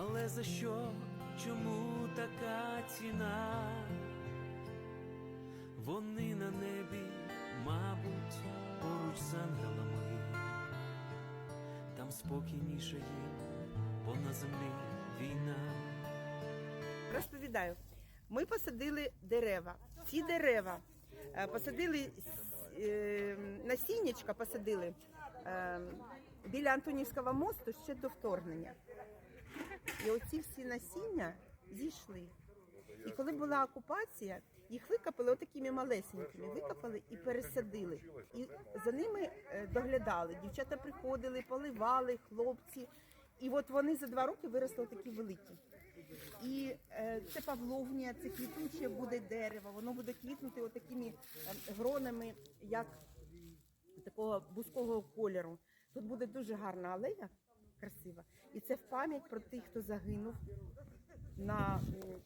Але за що, чому така ціна? Вони на небі, мабуть, поруч з ангелами, там спокійніше їм, бо на землі війна. Розповідаю. Ми посадили дерева. Ці дерева е, посадили е, насіннячка посадили е, біля Антонівського мосту ще до вторгнення. І оці всі насіння зійшли. І коли була окупація, їх викопали отакими малесенькими, викопали і пересадили. І за ними е, доглядали. Дівчата приходили, поливали, хлопці. І от вони за два роки виросли такі великі. І е, це павловнія, це квітуче буде дерево, воно буде квітнути отакими е, гронами, як такого бузького кольору. Тут буде дуже гарна алея, красива. І це в пам'ять про тих, хто загинув на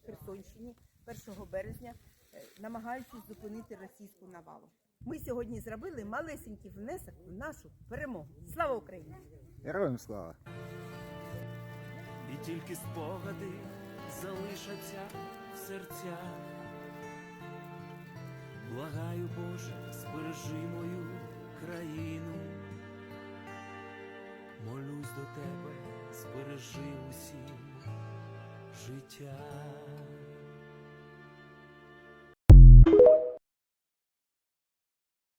Херсонщині 1 березня, е, намагаючись зупинити російську навалу. Ми сьогодні зробили малесенький внесок в нашу перемогу. Слава Україні! Героям слава! І тільки спогади залишаться в серцях. Благаю, Боже, збережи мою країну. Молюсь до тебе, збережи усім життя.